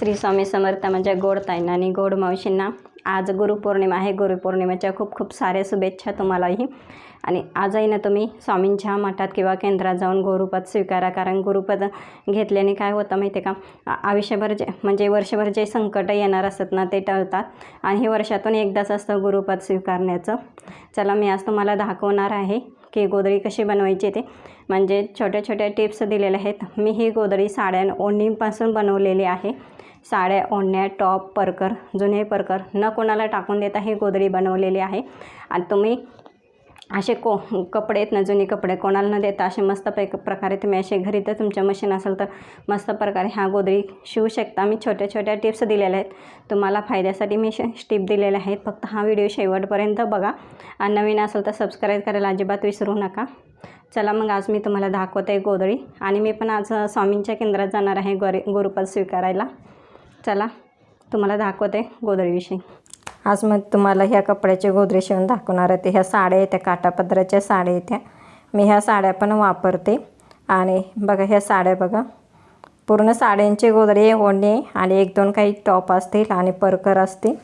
श्री स्वामी समर्थ म्हणजे गोडताईंना आणि गोड मावशींना. आज गुरुपौर्णिमा आहे. गुरुपौर्णिमेच्या खूप खूप साऱ्या शुभेच्छा तुम्हालाही. आणि आजही ना तुम्ही स्वामींच्या मठात किंवा केंद्रात जाऊन गुरुपद स्वीकारा. कारण गुरुपद घेतल्याने काय होतं माहिती आहे का आयुष्यभर जे म्हणजे वर्षभर जे संकट येणार असतात ना ते टळतात. आणि हे वर्षातून एकदाच असतं गुरुपद स्वीकारण्याचं. चला मी आज तुम्हाला दाखवणार आहे की गोधडी कशी बनवायची ते. म्हणजे छोट्या छोट्या टिप्स दिलेल्या आहेत. मी ही गोधडी साड्या ओढणीपासून बनवलेली आहे. साड्या ओढण्या टॉप परकर जुने परकर न कोणाला टाकून देता ही गोधडी बनवलेली आहे. आणि तुम्ही असे को कपडे आहेत ना जुने कपडे कोणाला न देता असे मस्त पैक प्रकारे तुम्ही असे घरी तर तुमच्या मशीन असेल तर मस्त प्रकारे ह्या गोदरी शिवू शकता. मी छोट्या छोट्या टिप्स दिलेल्या आहेत. तुम्हाला फायद्यासाठी मी टिप दिलेल्या आहेत. फक्त हा व्हिडिओ शेवटपर्यंत बघा. आणि नवीन असेल तर सबस्क्राईब करायला अजिबात विसरू नका. चला मग आज मी तुम्हाला दाखवते गोदळी आणि मी पण आज स्वामींच्या केंद्रात जाणार आहे गोरी गुरुपद स्वीकारायला. चला तुम्हाला दाखवते गोदरीविषयी. आज मग तुम्हाला ह्या कपड्याचे गोदरे शिवून दाखवणार आहे. ह्या साड्या येत्या काटापदराच्या साड्या येत्या मी ह्या साड्या पण वापरते. आणि बघा ह्या साड्या बघा. पूर्ण साड्यांची गोदरी आहे आहे आणि एक दोन काही टॉप असतील आणि परकर असतील.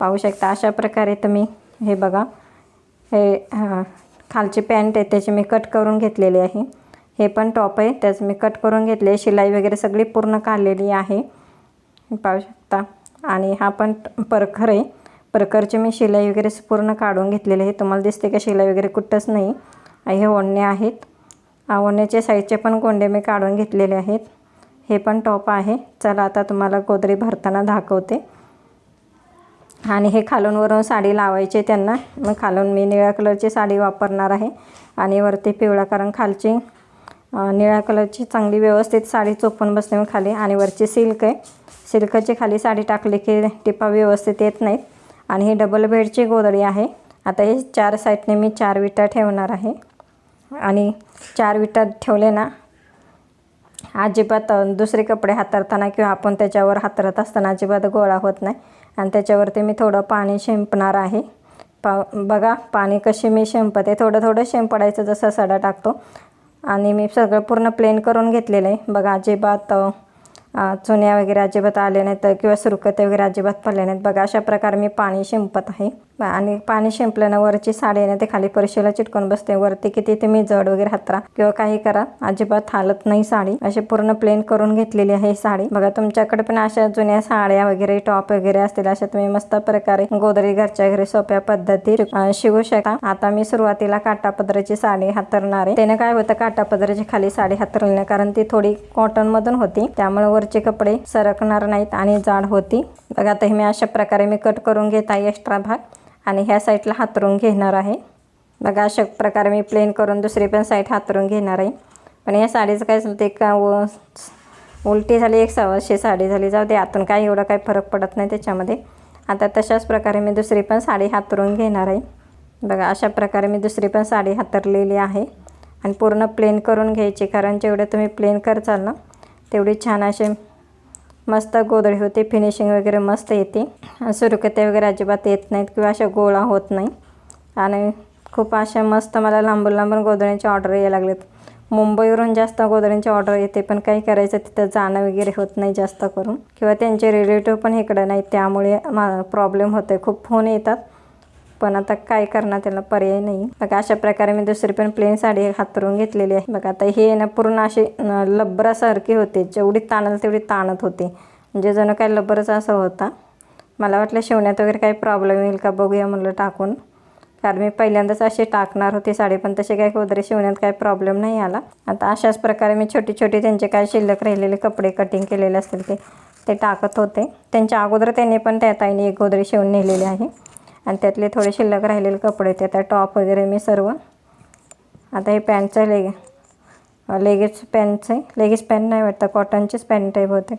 पाहू शकता अशा प्रकारे तुम्ही हे बघा. हे खालची पॅन्ट आहे त्याची मी कट करून घेतलेली आहे. हे पण टॉप आहे त्याचं मी कट करून घेतले शिलाई वगैरे सगळी पूर्ण काढलेली आहे. पाहू शकता. आणि हा पण परखर आहे. परकरची मी शिलाई वगैरे पूर्ण काढून घेतलेली आहे. तुम्हाला दिसते का शिलाई वगैरे कुठंच नाही. हे ओढणे आहेत. ओढण्याचे साईजचे साईडचे पण गोंडे मी काढून घेतलेले आहेत. हे पण टॉप आहे. चला आता तुम्हाला गोदरी भरताना दाखवते. आणि हे खालून वरून साडी लावायची त्यांना. मग खालून मी निळ्या कलरची साडी वापरणार आहे. आणि वरती पिवळा कारण खालची निळ्या कलरची चांगली व्यवस्थित साडी चोपून बसते मी खाली आणि वरची सिल्क आहे. सिल्कची खाली साडी टाकली की टिपा व्यवस्थित येत नाहीत. आणि ही डबल बेडची गोदडी आहे. आता हे चार साईडने मी चार विटा ठेवणार आहे. आणि चार विटा ठेवले ना अजिबात दुसरे कपडे हातरताना किंवा आपण त्याच्यावर हातरत असताना अजिबात गोळा होत नाही. आणि त्याच्यावरती मी थोडं पाणी शिंपणार आहे. पा बघा पाणी कशी मी शिंपते. थोडं थोडं शिंपडायचं जसं सडा टाकतो. आणि मी सगळं पूर्ण प्लेन करून घेतलेलं आहे. बघा अजिबात चुन्या वगैरे अजिबात आले नाहीत किंवा सुरकते वगैरे अजिबात पडले नाहीत. बघा अशा प्रकारे मी पाणी शिंपत आहे. आणि पाणी शिंपल्यानं वरची साडी येणं ना ते खाली परशीला चिटकून बसते. वरती किती तुम्ही जड वगैरे हातरा किंवा काही करा. अजिबात हालत नाही साडी. अशी पूर्ण प्लेन करून घेतलेली आहे साडी. बघा तुमच्याकडे पण अशा जुन्या साड्या वगैरे टॉप वगैरे असतील अशा तुम्ही मस्त प्रकारे गोदरी घरच्या घरी सोप्या पद्धतीत शिवू शकता. आता मी सुरुवातीला काटापदराची साडी हातरणार. आहे त्याने काय होतं काटापदराची खाली साडी हातरली कारण ती थोडी कॉटन मधून होती. त्यामुळे वरचे कपडे सरकणार नाहीत आणि जाड होती. बघा आता हे मी अशा प्रकारे मी कट करून घेत आहे एक्स्ट्रा भाग. आणि ह्या साईडला हातरून घेणार आहे. बघा अशा प्रकारे मी प्लेन करून दुसरी पण साईड हातरून घेणार आहे. पण या साडीचं काय झालं ते का व उलटी झाली एक सव्वाशे साडी झाली. जाऊ दे आतून काही एवढा काही फरक पडत नाही त्याच्यामध्ये. आता तशाच प्रकारे मी दुसरी पण साडी हातरून घेणार आहे. बघा अशा प्रकारे मी दुसरी पण साडी हातरलेली आहे. आणि पूर्ण प्लेन करून घ्यायची कारण जेवढे तुम्ही प्लेन करचाल ना तेवढी छान असे मस्त गोदडी होते फिनिशिंग वगैरे मस्त येते. सुरुकते वगैरे अजिबात येत नाहीत किंवा अशा गोळा होत नाही. आणि खूप अशा मस्त मला लांबून लांबून गोदड्यांची ऑर्डर यायला लागलेत. मुंबईवरून जास्त गोदड्यांची ऑर्डर येते पण काही करायचं तिथं जाणं वगैरे होत नाही जास्त करून. किंवा त्यांचे रिलेटिव्ह पण इकडं नाहीत त्यामुळे मा प्रॉब्लेम होते खूप फोन येतात. पण आता काय करणार त्याला पर्याय नाही. बघा अशा प्रकारे मी दुसरी पण प्लेन साडी हातरून घेतलेली आहे. बघा आता हे ना पूर्ण अशी अं, लब्बरासारखी होते. जेवढी ताणल तेवढी ताणत होते. म्हणजे जणू काय लब्बरच असं होता. मला वाटलं शिवण्यात वगैरे काही प्रॉब्लेम येईल का बघूया म्हणलं टाकून. कारण मी पहिल्यांदाच अशी टाकणार होती साडी पण तसे काही वगैरे शिवण्यात काही प्रॉब्लेम नाही आला. आता अशाच प्रकारे मी छोटी छोटी त्यांचे काय शिल्लक राहिलेले कपडे कटिंग केलेले असतील ते ते टाकत होते. त्यांच्या अगोदर त्यांनी पण त्या ताईने एक गोदरी शिवून नेलेली आहे. आणि त्यातले थोडे शिल्लक राहिलेले कपडे ते आता टॉप वगैरे मी सर्व आता हे पॅन्टचं लेग लेगीज पॅन्टचं आहे. लेगीज पॅन्ट नाही वाटतं कॉटनचीच पॅन्ट टाईप होते.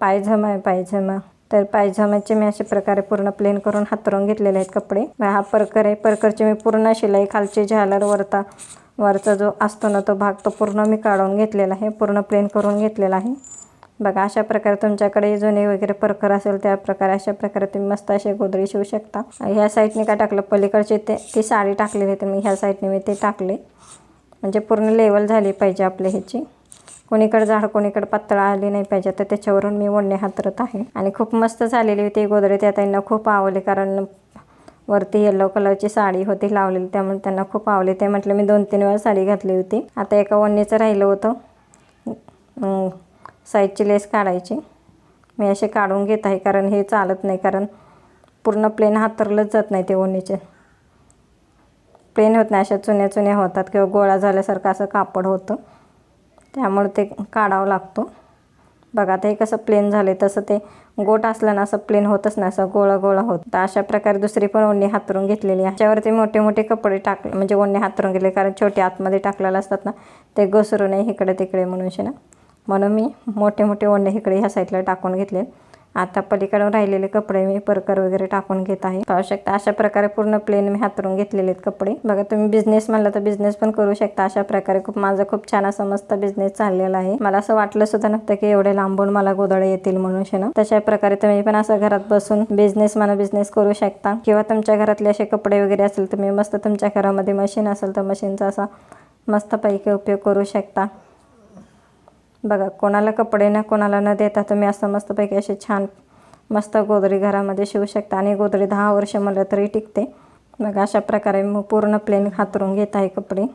पायझमा आहे पायझमा. तर पायजमाचे मी अशा प्रकारे पूर्ण प्लेन करून हातरून घेतलेले आहेत कपडे. हा परकर आहे. परकरची मी पूर्ण शिलाई खालची झालर वरता वरचा जो असतो ना तो भाग तो पूर्ण मी काढून घेतलेला आहे. पूर्ण प्लेन करून घेतलेला आहे. बघा अशा प्रकारे तुमच्याकडे जुने वगैरे परकर असेल त्या प्रकारे अशा प्रकारे तुम्ही मस्त असे गोदरी शिवू शकता. ह्या साईडने काय टाकलं? पलीकडचे ते ती साडी टाकलेली आहे तर मी ह्या साईडने मी ते टाकले. म्हणजे पूर्ण लेवल झाली पाहिजे आपल्या ह्याची. कोणीकडे झाड कोणीकडे पातळ आली नाही पाहिजे तर त्याच्यावरून मी ओढणे हातरत आहे. आणि खूप मस्त झालेली होती गोदरी त्या त्यांना खूप आवडली कारण वरती येल्लो कलरची साडी होती लावलेली त्यामुळे त्यांना खूप आवडली. ते म्हटलं मी दोन तीन वेळा साडी घातली होती. आता एका ओढणीचं राहिलं होतं. अं, साईडची लेस काढायची. मी असे काढून घेत आहे कारण हे चालत नाही कारण पूर्ण प्लेन हातरलंच जात नाही ते ओढणीचे प्लेन होत नाही अशा चुन्या चुन्या होतात किंवा गोळा झाल्यासारखं असं कापड होतं. त्यामुळे ते काढावं लागतो. बघा आता हे कसं प्लेन झाले तसं ते गोट असलं ना असं प्लेन होतच नाही असं गोळा गोळा होत. तर अशा प्रकारे दुसरी पण ओढणी हातरून घेतलेली आहे. त्याच्यावरती मोठे मोठे कपडे टाकले म्हणजे ओढणी हातरून गेले कारण छोटे आतमध्ये टाकलेले असतात ना ते घसरू नये इकडे तिकडे म्हणून ना. म्हणून मी मोठे मोठे ओंडे इकडे ह्या साईडला टाकून घेतले. आता पलीकडून राहिलेले कपडे मी परकर वगैरे टाकून घेत आहे. पाहू शकता अशा प्रकारे पूर्ण प्लेन मी हातरून घेतलेले आहेत कपडे. बघा तुम्ही बिझनेस म्हणला तर बिझनेस पण करू शकता. अशा प्रकारे खूप माझा खूप छान असा मस्त बिझनेस चाललेला आहे. मला असं वाटलं सुद्धा नव्हतं की एवढे लांबून मला गोदळे येतील म्हणून शेणं तशा प्रकारे तुम्ही पण असं घरात बसून बिझनेस म्हणा बिझनेस करू शकता. किंवा तुमच्या घरातले असे कपडे वगैरे असेल तुम्ही मस्त तुमच्या घरामध्ये मशीन असेल तर मशीनचा असा मस्तपैकी उपयोग करू शकता. बघा कोणाला कपडे ना कोणाला न देता तुम्ही असं मस्तपैकी असे छान मस्त गोदडी घरामध्ये शिवू शकता. आणि गोदडी दहा वर्ष म्हणलं तरी टिकते. बघा अशा प्रकारे मग पूर्ण प्लेन हातरून घेत आहे कपडे.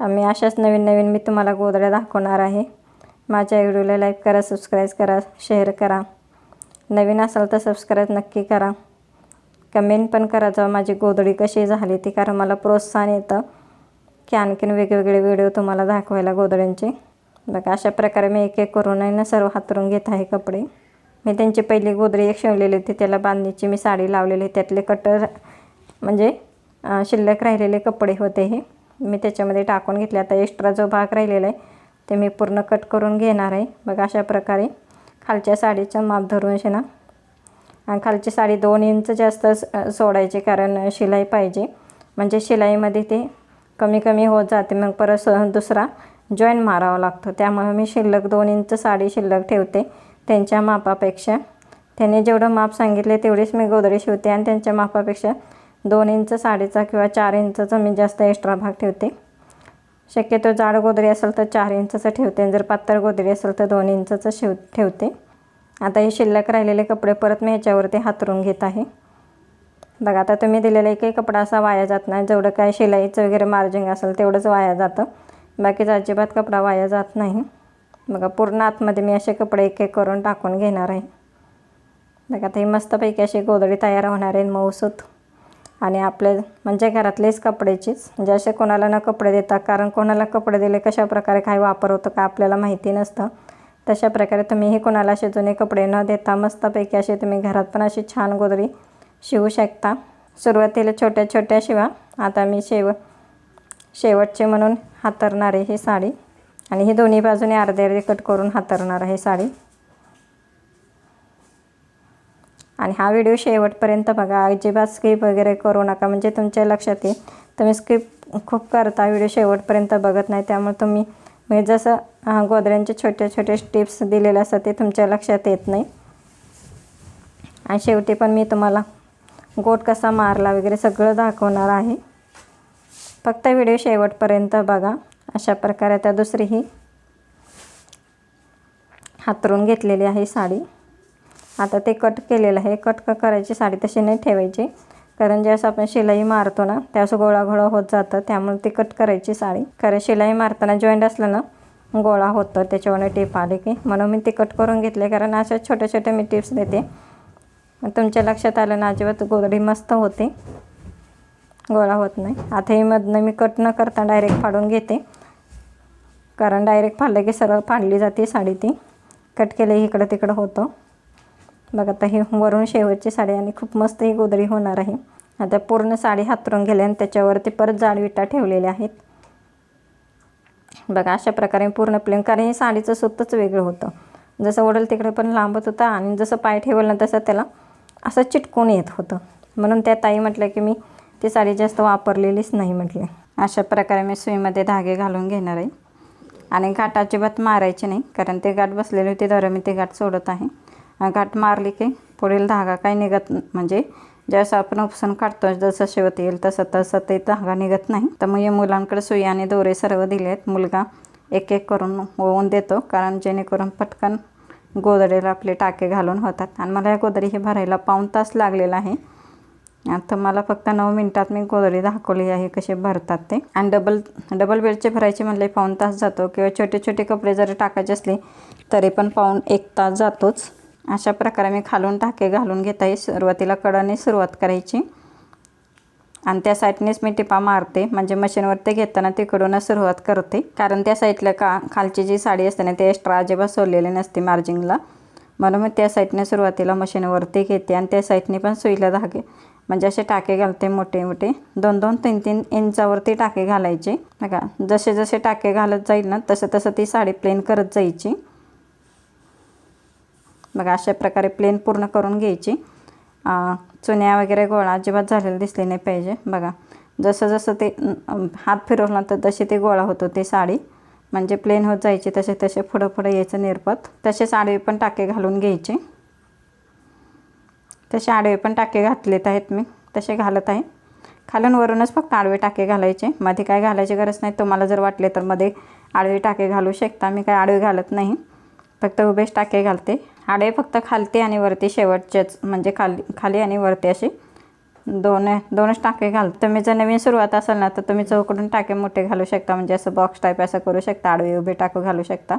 आम्ही अशाच नवीन नवीन मी तुम्हाला गोदड्या दाखवणार आहे. माझ्या व्हिडिओला लाईक करा सबस्क्राईब करा शेअर करा. नवीन असाल तर सबस्क्राईब नक्की करा. कमेंट पण करा जेव्हा माझी गोदडी कशी झाली ती कारण मला प्रोत्साहन येतं. की आणखीन वेगवेगळे व्हिडिओ तुम्हाला दाखवायला गोदड्यांचे. बघा अशा प्रकारे मी एक एक करून आहे ना सर्व हातरून घेत आहे कपडे. मी त्यांची पहिली गोदरी एक शिवलेली होती त्याला बांधणीची मी साडी लावलेली. त्यातले कटर म्हणजे शिल्लक राहिलेले कपडे होते हे. मी त्याच्यामध्ये टाकून घेतले. आता एक्स्ट्रा जो भाग राहिलेला आहे ते मी पूर्ण कट करून घेणार आहे. बघा अशा प्रकारे खालच्या साडीचं माप धरून शेना. आणि खालची साडी दोन इंच जास्त सोडायची कारण शिलाई पाहिजे. म्हणजे शिलाईमध्ये ते कमी कमी होत जाते मग परत दुसरा जॉईन मारावा लागतो. त्यामुळे मी शिल्लक दोन इंच साडी शिल्लक ठेवते. त्यांच्या मापापेक्षा त्यांनी जेवढं माप सांगितले तेवढीच मी गोदडी शिवते आणि त्यांच्या मापापेक्षा दोन इंच साडीचा किंवा चार इंचचा मी जास्त एक्स्ट्रा भाग ठेवते. शक्यतो जाड गोदरी असेल तर चार इंचचं ठेवते आणि जर पातळ गोदरी असेल तर दोन इंचचं शिव ठेवते. आता हे शिल्लक राहिलेले कपडे परत मी ह्याच्यावरती हातरून घेत आहे. बघा आता तुम्ही दिलेला एकही कपडा असा वाया जात नाही. जेवढं काय शिलाईचं वगैरे मार्जिंग असेल तेवढंच वाया जातं. बाकीचा अजिबात कपडा वाया जात नाही. बघा पूर्ण आतमध्ये मी असे कपडे एक एक करून टाकून घेणार आहे. बघा आता ही मस्तपैकी अशी गोदडी तयार होणार आहे मऊसूत. आणि आपले म्हणजे घरातलेच कपड्याचीच. म्हणजे असे कोणाला न कपडे देतात कारण कोणाला कपडे दिले कशा प्रकारे काय वापर होतं का आपल्याला माहिती नसतं. तशा प्रकारे तुम्हीही कोणाला असे जुने कपडे न देता मस्तपैकी असे तुम्ही घरात पण अशी छान गोदडी शिवू शकता. सुरुवातीला छोट्या छोट्या शिवा. आता मी शेव शेवटचे म्हणून हातरणार आहे ही साडी. आणि ही दोन्ही बाजूने अर्धे अर्धे कट करून हातरणार आहे साडी. आणि हा व्हिडिओ शेवटपर्यंत बघा. अजिबात स्किप वगैरे करू नका. म्हणजे तुमच्या लक्षात येईल. तुम्ही स्किप खूप करता. व्हिडिओ शेवटपर्यंत बघत नाही. त्यामुळे तुम्ही म्हणजे जसं गोदऱ्यांचे छोटे छोटे टिप्स दिलेले असतात ते तुमच्या लक्षात येत नाही. आणि शेवटी पण मी तुम्हाला गोट कसा मारला वगैरे सगळं दाखवणार आहे. फक्त व्हिडिओ शेवटपर्यंत बघा. अशा प्रकारे आता दुसरीही हातरून घेतलेली आहे साडी. आता ते कट केलेलं आहे. कट क करायची साडी तशी नाही ठेवायची. कारण ज्यावेळेस आपण शिलाई मारतो ना त्यावेळेस गोळागोळा होत जातं. त्यामुळे ती कट करायची साडी. कारण शिलाई मारताना जॉईंट असलं ना गोळा होतं. त्याच्यावर टेप आले की. म्हणून मी ते कट करून घेतले. कारण अशा छोट्या छोट्या मी टिप्स देते. मग तुमच्या लक्षात आलं ना अजिबात गोळी मस्त होते. गोळा होत नाही. आता मधनं मी कट न करता डायरेक्ट फाडून घेते. कारण डायरेक्ट फाडलं की सरळ फाडली जाते साडी ती. कट केलं इकडं तिकडं होतं. बघा आता ही वरून शेवटची साडी आणि खूप मस्त ही गोदडी होणार आहे. आता पूर्ण साडी हातरून गेली आणि त्याच्यावरती परत जाड विटा ठेवलेल्या आहेत. बघा अशा प्रकारे पूर्ण प्लेन कारण हे साडीचं सुतच वेगळं होतं. जसं ओढल तिकडे पण लांबत होता आणि जसं पाय ठेवलं ना तसं त्याला असं चिटकून येत होतं. म्हणून त्या ताई म्हटलं की मी ती साडी जास्त वापरलेलीच नाही म्हटले. अशा प्रकारे मी सुईमध्ये धागे घालून घेणार आहे. आणि गाठ अजिबात मारायची नाही कारण ते गाठ बसलेली होती तर मी ते गाठ सोडत आहे. गाठ मारली की पुढील धागा काही निघत म्हणजे ज्यावेळेस आपण उपसून काढतो जसं शिवत येईल तसं तसं ते धागा निघत नाही. तर मग या मुलांकडे सुई आणि दोरे सर्व दिले आहेत. मुलगा एक एक करून ओवून देतो कारण जेणेकरून पटकन गोदडेला आपले टाके घालून होतात. आणि मला या गोदडी हे भरायला पाऊण तास लागलेला आहे. आता मला फक्त नऊ मिनटात मी गोदडी दाखवली आहे कसे भरतात ते. आणि डबल डबल बेडचे भरायचे म्हणले पाऊण तास जातो किंवा छोटे छोटे कपडे जरी टाकायचे असले तरी पण पाऊण एक तास जातोच. अशा प्रकारे मी खालून टाके घालून घेत आहे सुरुवातीला कडाने सुरुवात करायची. आणि त्या साईडनेच मी टिपा मारते. म्हणजे मशीनवरती घेताना तिकडूनच सुरुवात करते. कारण त्या साईडला का खालची जी साडी असते ना ते एक्स्ट्रा अजिबात सोडलेली नसते मार्जिंगला म्हणून मी त्या साईडने सुरुवातीला मशीनवरती घेते आणि त्या साईडने पण सुईला धागे. म्हणजे असे टाके घालते मोठे मोठे. दोन दोन तीन तीन इंचावरती टाके घालायचे. बघा जसे जसे टाके घालत जाईल ना तसं तसं ती साडी प्लेन करत जायची. बघा अशा प्रकारे प्लेन पूर्ण करून घ्यायची. चुन्या वगैरे गोळा अजिबात झालेला दिसले नाही पाहिजे बघा. जसं जसं ते हात फिरवला तर तशी ते गोळा होतो ते साडी. म्हणजे प्लेन होत जायची तसे तसे पुढं पुढं यायचं निरपत. तसेच आडवे पण टाके घालून घ्यायचे. तसे आडवे पण टाके घातलेत आहेत मी तसे घालत आहे. खालून वरूनच फक्त आडवे टाके घालायचे. मध्ये काय घालायची गरज नाही तुम्हाला जर वाटले तर मध्ये आडवे टाके घालू शकता. मी काय आडवे घालत नाही. फक्त उभेच टाके घालते. आडे फक्त खालते आणि वरती शेवटचेच म्हणजे खाली खाली आणि वरती असे दोन दोनच टाके घाल. तुम्ही जर नवीन सुरुवात असाल ना तर तुम्ही चौकडून टाके मोठे घालू शकता. म्हणजे असं बॉक्स टाईप असं करू शकता. आडवे उभे टाकू घालू शकता.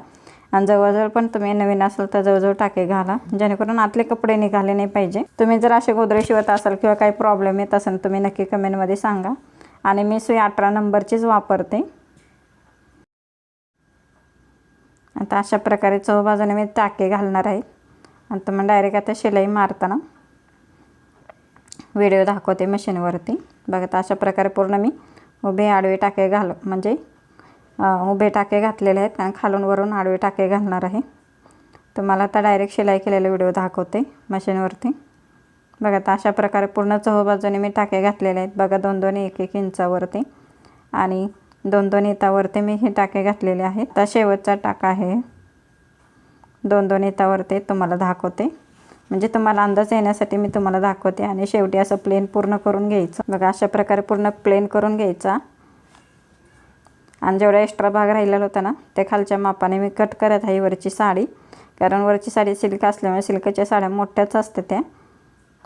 आणि जवळजवळ पण तुम्ही नवीन असाल तर जवळजवळ टाके घाला. जेणेकरून आतले कपडे निघाले नाही पाहिजे. तुम्ही जर असे गोदरे शिवत असाल किंवा काही प्रॉब्लेम येत असेल तुम्ही नक्की कमेंटमध्ये सांगा. आणि मी सुई अठरा नंबरचीच वापरते. आता अशा प्रकारे चौबाजूने मी टाके घालणार आहे. आणि मग डायरेक्ट आता शिलाई मारताना व्हिडिओ दाखवते मशीनवरती बघा अशा प्रकारे पूर्ण मी उभे आडवे टाके घाल म्हणजे उभे टाके घातलेले आहेत आणि खालून वरून आडवे टाके घालणार आहे. तुम्हाला आता डायरेक्ट शिलाई केलेला व्हिडिओ दाखवते मशीनवरती बघा आता अशा प्रकारे पूर्ण चहूबाजूने मी टाके घातलेले आहेत. बघा दोन दोन एक एक इंचावरती. आणि दोन दोन इतावरती मी हे टाके घातलेले आहेत. आता शेवटचा टाका आहे. दोन दोन इतावरती तुम्हाला दाखवते. म्हणजे तुम्हाला अंदाज येण्यासाठी मी तुम्हाला दाखवते आणि शेवटी असं प्लेन पूर्ण करून घ्यायचं. बघा अशा प्रकारे पूर्ण प्लेन करून घ्यायचा. आणि जेवढा एक्स्ट्रा भाग राहिलेला होता ना ते खालच्या मापाने मी कट करत आहे वरची साडी. कारण वरची साडी सिल्क असल्यामुळे सिल्कच्या साड्या मोठ्याच असते त्या.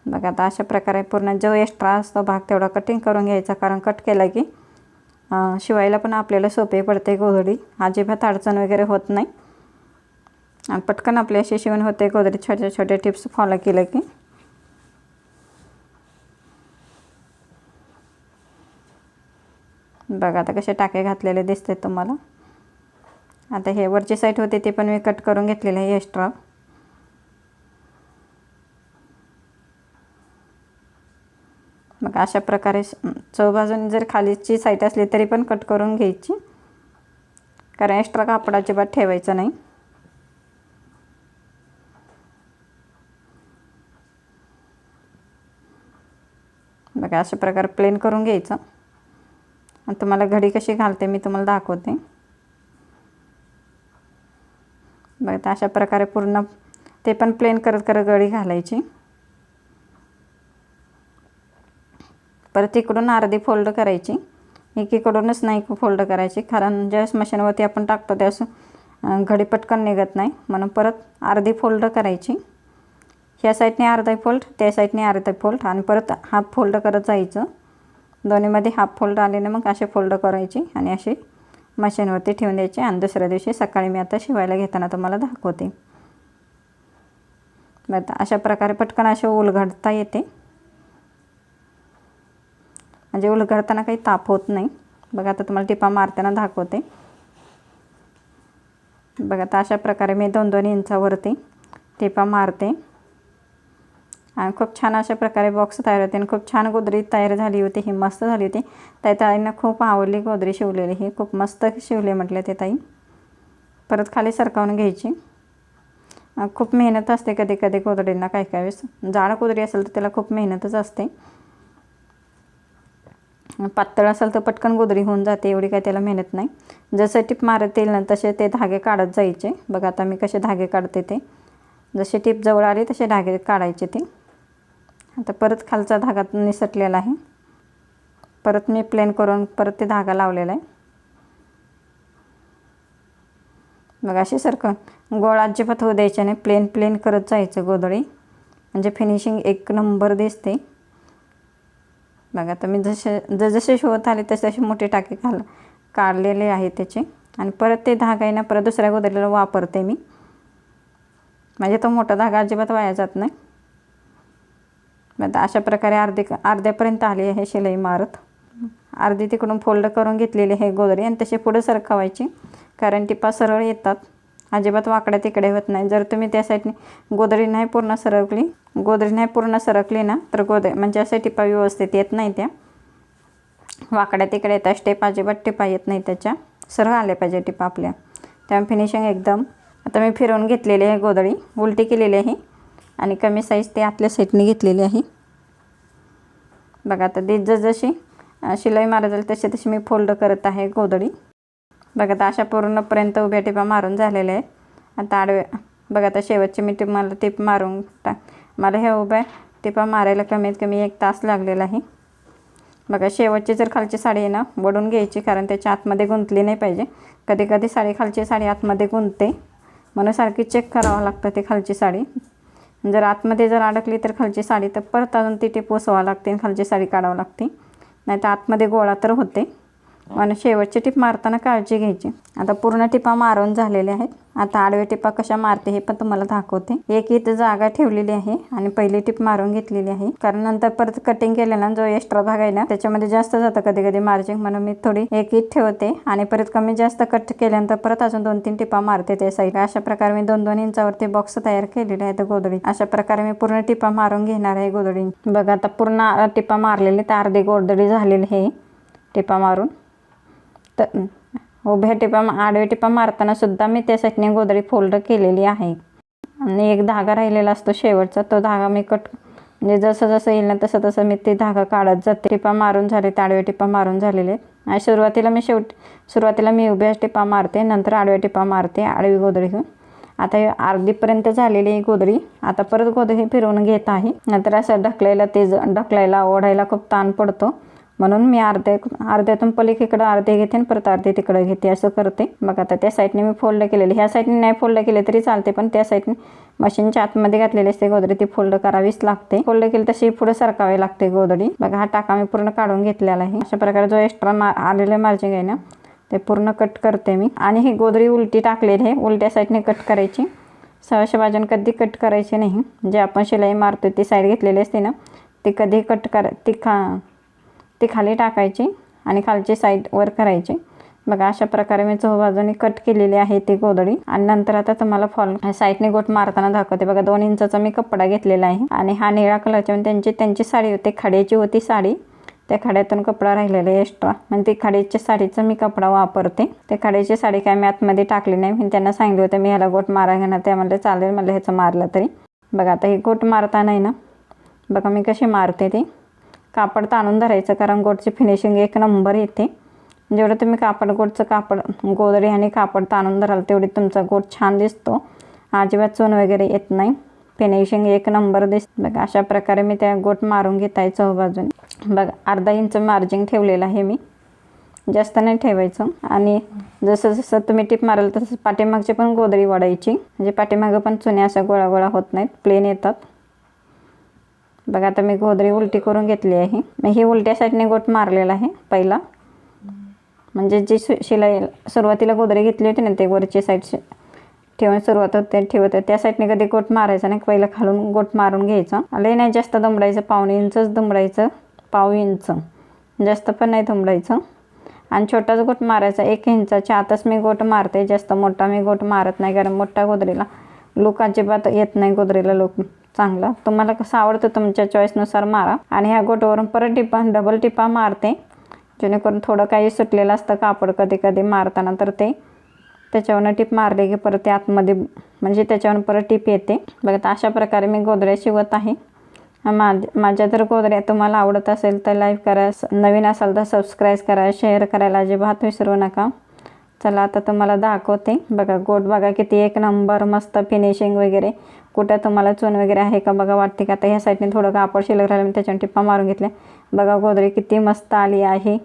बघा आता अशा प्रकारे पूर्ण जो एक्स्ट्रा असतो भाग तेवढा कटिंग करून घ्यायचा. कारण कट केला की शिवायला पण आपल्याला सोपे पडते गोधडी अजिबात अडचण वगैरे होत नाही. आणि पटकन आपली अशी शिवण होते गोधडी छोटे छोटे टिप्स फॉलो केलं की. बघा आता कसे टाके घातलेले दिसते तुम्हाला. आता हे वरची साईड होते ते पण मी कट करून घेतलेले आहे एक्स्ट्रा मग अशा प्रकारे चौबाजून जर खालीची साईट असली तरी पण कट करून घ्यायची. कारण एक्स्ट्रा कापड अजिबात ठेवायचं नाही. बघा अशा प्रकारे प्लेन करून घ्यायचं. आणि तुम्हाला घडी कशी घालते मी तुम्हाला दाखवते. बघा अशा प्रकारे पूर्ण ते पण प्लेन करत करत गडी घालायची. परत इकडून अर्धी फोल्ड करायची. एकीकडूनच नाही फोल्ड करायची कारण ज्यावेळेस मशीनवरती आपण टाकतो त्यावेळेस घडी पटकन निघत नाही. म्हणून परत अर्धी फोल्ड करायची. ह्या साईडने अर्धा फोल्ड त्या साईडने अर्धा फोल्ड आणि परत हाफ फोल्ड करत जायचं. दोन्हीमध्ये हाफ फोल्ड आलेले मग असे फोल्ड करायची आणि अशी मशीनवरती ठेवून द्यायची. आणि दुसऱ्या दिवशी सकाळी मी आता शिवायला घेताना तुम्हाला दाखवते. बघा अशा प्रकारे पटकन असे उलघडता येते. म्हणजे उलघडताना काही ताप होत नाही. बघा आता तुम्हाला टिपा मारताना दाखवते. बघा आता अशा प्रकारे मी दोन दोन इंचावरती टिपा मारते. आणि खूप छान अशा प्रकारे बॉक्स तयार होते. आणि खूप छान गोदरी तयार झाली होती. ही मस्त झाली होती. ताई ताईंना खूप आवडली गोदरी शिवलेली. ही खूप मस्त शिवले म्हटले ते ताई. परत खाली सरकावून घ्यायची. खूप मेहनत असते कधी कधी गोदरींना काही काही वेळेस. जाड गोदरी असेल तर त्याला खूप मेहनतच असते. पातळ असेल तर पटकन गोदरी होऊन जाते एवढी काय त्याला मेहनत नाही. जसं टीप मारत येईल ना तसे ते धागे काढत जायचे. बघा आता मी कसे धागे काढते ते. जसे टीप जवळ आली तसे धागे काढायचे ते. आता परत खालचा धागा निसटलेला आहे. परत मी प्लेन करून परत ते धागा लावलेला आहे. बघा असे सारखं गोळ अजिबात होऊ द्यायचे नाही. प्लेन प्लेन करत जायचं गोदळी म्हणजे फिनिशिंग एक नंबर दिसते. बघा आता मी जसे जसे शिवत आले तसे तसे मोठे टाके घाल काढलेले आहे त्याचे. आणि परत ते धागा आहे ना परत दुसऱ्या गोदरीला वापरते मी. म्हणजे तो मोठा धागा अजिबात वाया जात नाही. मग आता अशा प्रकारे अर्धे अर्ध्यापर्यंत आली आहे शिलाई मारत. अर्धी तिकडून फोल्ड करून घेतलेली आहे गोदरी आणि तसे पुढे सरकवायची. कारण टिपा सरळ येतात. अजिबात वाकड्या तिकडे होत नाही. जर तुम्ही त्या साईडने गोदरी नाही पूर्ण सरकली गोदरी नाही पूर्ण सरकली ना तर गोदरी म्हणजे अशा टिपा व्यवस्थित येत नाही त्या. वाकड्या तिकडे येतात स्टेप अजिबात टिपा येत नाही त्याच्या. सरळ आल्या पाहिजे टिपा आपल्या. त्यामुळे फिनिशिंग एकदम आता मी फिरवून घेतलेली आहे गोदळी उलटी केलेली आहे. आणि कमी साईज ते आतल्या साईडने घेतलेली आहे. बघा आता ते जसजशी शिलाई मारत जाईल तशी तशी मी फोल्ड करत आहे गोदडी बघा आता अशा पूर्णपर्यंत उभ्या टिपा मारून झालेल्या आहे आता आडव्या बघा आता शेवटची मी टिप मला टिप मारून टा मला हे उभ्या टिपा मारायला कमीत कमी एक तास लागलेला आहे. बघा शेवटची जर खालची साडी आहे ना वडून घ्यायची कारण त्याच्या आतमध्ये गुंतली नाही पाहिजे. कधी कधी साडी खालची साडी आतमध्ये गुंतते. म्हणून सारखी चेक करावं लागतं ते खालची साडी. जर आतमध्ये जर अडकली तर खालची साडी तर परत अजून ती टिप पोसवावं लागते खालची साडी काढावं लागते. नाही तर आतमध्ये गोळा तर होते. आणि शेवटची टिप मारताना काळजी घ्यायची. आता पूर्ण टिपा मारून झालेल्या आहेत. आता आडव्या टिपा कशा मारते हे पण तुम्हाला दाखवते. एक इथं जागा ठेवलेली आहे आणि पहिली टिप मारून घेतलेली आहे. कारण नंतर परत कटिंग केल्यानं जो एक्स्ट्रा भाग आहे ना त्याच्यामध्ये जास्त जातं कधी कधी मार्जिंग म्हणून मी थोडी एक इथ ठेवते आणि परत कमी जास्त कट केल्यानंतर परत अजून दोन तीन टिपा मारते त्या साईड अशा प्रकारे मी दोन दोन इंचावरती बॉक्स तयार केलेले आहेत गोदडी अशा प्रकारे मी पूर्ण टिपा मारून घेणार आहे गोदडी बघा आता पूर्ण टिपा मारलेली तर अर्धी गोदडी झालेली आहे टिपा मारून. तर उभ्या टिपा आडव्या टिपा मारताना सुद्धा मी त्या गोदडी फोल्ड केलेली आहे. आणि एक धागा राहिलेला असतो शेवटचा तो धागा मी कट म्हणजे जसं जसं येईल ना तसं तसं मी ते धागा काढत जाते. टिपा मारून झाले तर आडव्या टिपा मारून झालेले. आहेत आणि सुरुवातीला मी शेवट सुरुवातीला मी उभ्या टिपा मारते नंतर आडव्या टिपा मारते आडवी गोदडी घेऊन. आता हे अर्धीपर्यंत झालेली ही गोदडी आता परत गोदडी फिरवून घेत आहे. नंतर असं ढकलायला ते ज- ढकलायला ओढायला खूप ताण पडतो. म्हणून मी अर्ध्या अर्ध्यातून पलीकडं अर्धे घेते आणि परत अर्धे तिकडं घेते असं करते. बघा आता त्या साईडने मी फोल्ड केलेले. ह्या साईडने नाही फोल्ड केले तरी चालते पण त्या साईडने मशीनच्या आतमध्ये घातलेली असते गोदडी ती फोल्ड करावीच लागते. फोल्ड केली तशी पुढे सरकावी लागते गोदडी. बघा हा टाका मी पूर्ण काढून घेतलेला आहे. अशा प्रकारे जो एक्स्ट्रा मा आलेले मार्जिंग आहे ना ते पूर्ण कट करते मी. आणि ही गोदरी उलटी टाकलेली आहे. उलट्या साईडने कट करायची. सहाशे बाजून कधी कट करायची नाही. जे आपण शिलाई मारतो ती साईड घेतलेली असते ना ती कधी कट कर ती खा ती खाली टाकायची आणि खालची साईड वर करायची. बघा अशा प्रकारे मी चौबाजूने कट केलेली आहे ती गोदडी आणि नंतर आता तुम्हाला फॉल साईडने गोट मारताना दाखवते. बघा दोन इंचाचा मी कपडा घेतलेला आहे. आणि हा निळा कलरच्या त्यांची त्यांची साडी होती खड्याची होती साडी. त्या खड्यातून कपडा राहिलेला आहे एक्स्ट्रा म्हणजे ती खड्याच्या साडीचा मी कपडा वापरते. त्या खड्याची साडी काय मी आतमध्ये टाकली नाही. मी त्यांना सांगितलं होतं मी ह्याला गोट मारा घेणार. त्या म्हणलं चालेल. मला ह्याचं मारलं तरी. बघा आता हे गोट मारताना आहे ना बघा मी कशी मारते ते. कापड ताणून धरायचं कारण गोटची फिनिशिंग एक नंबर येते. जेवढं तुम्ही कापड गोटचं कापड गोदडी आणि कापड ताणून धराल तेवढी तुमचा गोट छान दिसतो. अजिबात चून वगैरे येत नाही. फिनिशिंग एक नंबर दिस बघा अशा प्रकारे मी त्या गोट मारून घेत आहे चौबाजूने. बघा अर्धा इंच मार्जिंग ठेवलेलं आहे मी. जास्त नाही ठेवायचं. आणि जसं जसं तुम्ही टिप माराल तसं पाठीमागची पण गोदडी वाढायची. म्हणजे पाठीमागं पण चुन्या अशा गोळा गोळा होत नाहीत. प्लेन येतात. बघा आता मी गोदरी उलटी करून घेतली आहे. मी ही उलट्या साईडने गोट मारलेला आहे पहिला. म्हणजे जी सु- शिलाई सुरुवातीला गोदरी घेतली होती ना ते वरची साईड शि- ठेवून सुरुवात होते ठेवत त्या साईडने कधी गोट मारायचा नाही पहिलं खालून गोट मारून घ्यायचं. लई नाही जास्त दमडायचं पावणे इंचच दमडायचं पाव इंच. जास्त पण नाही दमडायचं. आणि छोटाच गोट मारायचा एक इंचाच्या आतच मी गोट मारते. जास्त मोठा मी गोट मारत नाही कारण मोठा गोदरीला लोक अजिबात येत नाही गोदरीला लोक. चांगला. तुम्हाला कसं आवडतं तुमच्या चॉईसनुसार मारा. आणि ह्या गोटवरून परत टिपा डबल टिपा मारते. जेणेकरून थोडं काही सुटलेलं असतं कापड कधी कधी मारताना तर ते त्याच्यावरनं टीप मारले की परत ते आतमध्ये म्हणजे त्याच्यावरून परत टीप येते. बघा अशा प्रकारे मी गोदऱ्या शिवत आहे. माझ माझ्या जर गोदऱ्या तुम्हाला आवडत असेल तर लाईक करा. नवीन असाल तर सबस्क्राईब करा. शेअर करायला अजिबात विसरू नका. चला आता तुम्हाला दाखवते. बघा गोट बघा किती एक नंबर मस्त फिनिशिंग वगैरे. कुठं तुम्हाला चून वगैरे आहे का बघा वाटते का? आता ह्या साईडने थोडं कापड शिल्लक राहिलं मी त्याच्यावर टिप्पा मारून घेतल्या. बघा गोदरी किती मस्त आली आहे.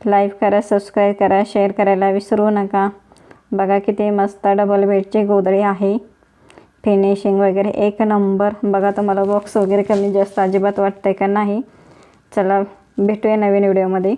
लाईक करा सबस्क्राईब करा शेअर करायला विसरू नका. बघा किती मस्त डबल बेडची गोदडी आहे. फिनिशिंग वगैरे एक नंबर. बघा तुम्हाला बॉक्स वगैरे कमी जास्त अजिबात वाटतं आहे का नाही? चला भेटूया नवीन व्हिडिओमध्ये